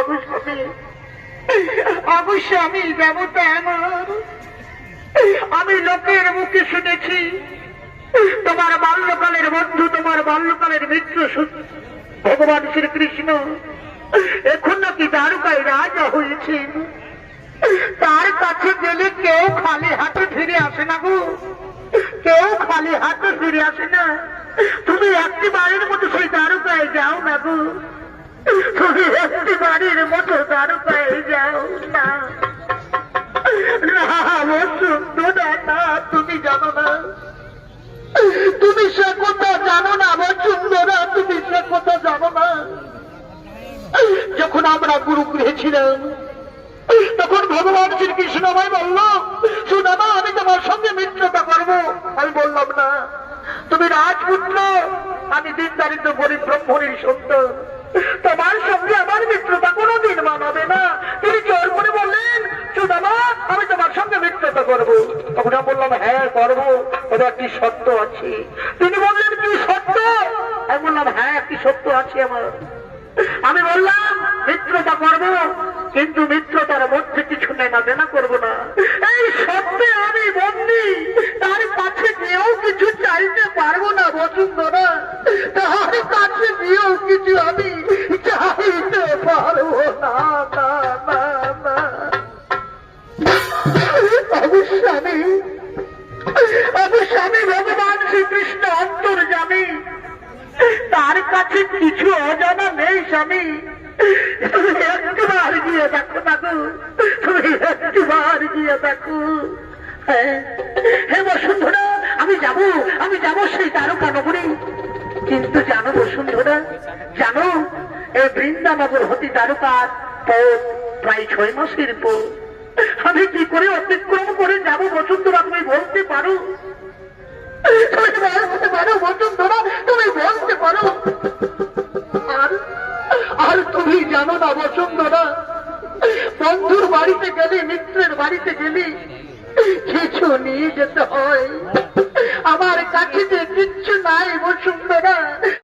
অবশ্যই অবশ্য আমি দেবতা আমার। আমি লোকের মুখে শুনেছি, তোমার বাল্যকালের বন্ধু, তোমার বাল্যকালের মিত্র ভগবান শ্রীকৃষ্ণ এখন নাকি দ্বারকায় রাজা হয়েছে। তার কাছে গেলে কেউ খালি হাতে ফিরে আসে না গো। কেউ খালি হাতে ফিরে আসে না। তুমি একটি বাড়ির মতো সেই দ্বারকায় যাও না গো। তুমি একটি বাড়ির মতো দ্বারকায় যাও না। তুমি জানো না। তুমি জানো না, আমার সুন্দরা, তুমি সে কথা জানো না। যখন আমরা গুরু গৃহে তখন ভগবান শ্রীকৃষ্ণ আমায় বলল সুদামা আমি তোমার সঙ্গে মিত্রতা করব। আমি বললাম, না, তুমি রাজপুত্র, আমি দিন দারিদ্র গরিব ব্রহ্মণীর সন্তান। মানাবে না। তিনি জোর করে বললেন সুদামা আমি তোমার সঙ্গে মিত্রতা করব। তখন বললাম হ্যাঁ করব। তবে একটি সত্য আছে? তিনি বললেন, কি সত্য? আমি বললাম হ্যাঁ একটি সত্য আছে আমার? আমি বললাম, মিত্রতা করব, কিন্তু মিত্রতার মধ্যে কিছু নেনা দেনা করব না। এই সত্যি আমি বন্দি। তার কাছে গিয়েও কিছু চাইতে পারব না বসুন্ধরা তার কাছে গিয়েও কিছু আমি অবশ্য আমি ভগবান শ্রীকৃষ্ণ অন্তর্জামী তার কাছে কিছু অজানা নেই, স্বামী। তুমি একটিবার গিয়ে দেখো তুমি একটিবার গিয়ে দেখো। হ্যাঁ। হে বসুন্ধরা, আমি যাব আমি যাব সেই তারকা নগরী। কিন্তু জানো বসুন্ধরা, জানো, এই বৃন্দানগর হতে তারকার পথ প্রায় ছয় মাসের পর আমি কি করে অতিক্রম করে যাব বসুন্ধরা তুমি বলতে পারো? তুমি বলতে পারো তুমি জানো না বসুন্ধরা বন্ধুর বাড়িতে গেলে, মিত্রের বাড়িতে গেলে কিছু নিয়ে যেতে হয়। আমার কাছে যে কিচ্ছু নাই বসুন্ধরা